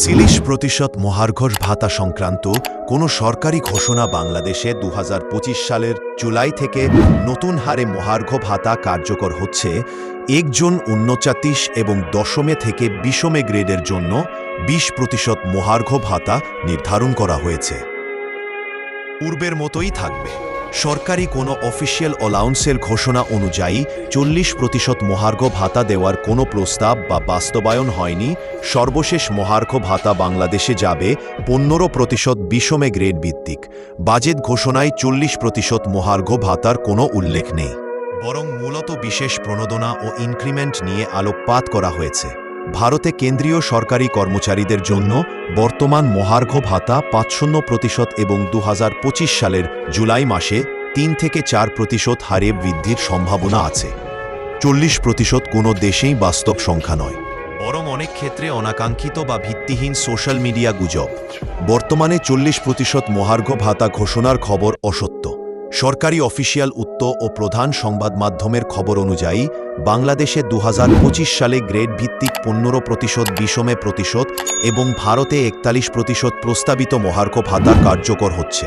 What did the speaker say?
তিরিশ প্রতিশত মহার্ঘষ ভাতা সংক্রান্ত কোনো সরকারি ঘোষণা বাংলাদেশে দু হাজার পঁচিশ সালের জুলাই থেকে নতুন হারে মহার্ঘ ভাতা কার্যকর হচ্ছে একজন উনচাত্রিশ এবং দশমে থেকে বিশমে গ্রেডের জন্য ২০ প্রতিশত মহার্ঘ ভাতা নির্ধারণ করা হয়েছে। পূর্বের মতোই থাকবে। সরকারি কোনো অফিসিয়াল অ্যালাউন্সের ঘোষণা অনুযায়ী চল্লিশ প্রতিশত মহার্ঘ ভাতা দেওয়ার কোনো প্রস্তাব বা বাস্তবায়ন হয়নি। সর্বশেষ মহার্ঘ ভাতা বাংলাদেশে যাবে পনেরো প্রতিশত বিষমে গ্রেড ভিত্তিক। বাজেট ঘোষণায় চল্লিশ প্রতিশত মহার্ঘ ভাতার কোনো উল্লেখ নেই। বরং মূলত বিশেষ প্রণোদনা ও ইনক্রিমেন্ট নিয়ে আলোকপাত করা হয়েছে। ভারতে কেন্দ্রীয় সরকারি কর্মচারীদের জন্য বর্তমান মহার্ঘ ভাতা পাঁচ শূন্য প্রতিশত এবং দু হাজার পঁচিশ সালের জুলাই মাসে তিন থেকে চার প্রতিশত হারে বৃদ্ধির সম্ভাবনা আছে। চল্লিশ প্রতিশত কোনো দেশেই বাস্তব সংখ্যা নয়। বরং অনেক ক্ষেত্রে অনাকাঙ্ক্ষিত বা ভিত্তিহীন সোশ্যাল মিডিয়া গুজব। বর্তমানে চল্লিশ প্রতিশত মহার্ঘ ভাতা ঘোষণার খবর অসত্য। সরকারি অফিসিয়াল উত্ত ও প্রধান সংবাদ মাধ্যমের খবর অনুযায়ী, বাংলাদেশে দু হাজার পঁচিশ সালে গ্রেড ভিত্তিক পনেরো প্রতিশত বিষমে প্রতিশত এবং ভারতে একতাল্লিশ প্রতিশত প্রস্তাবিত মহার্ঘ ভাতা কার্যকর হচ্ছে।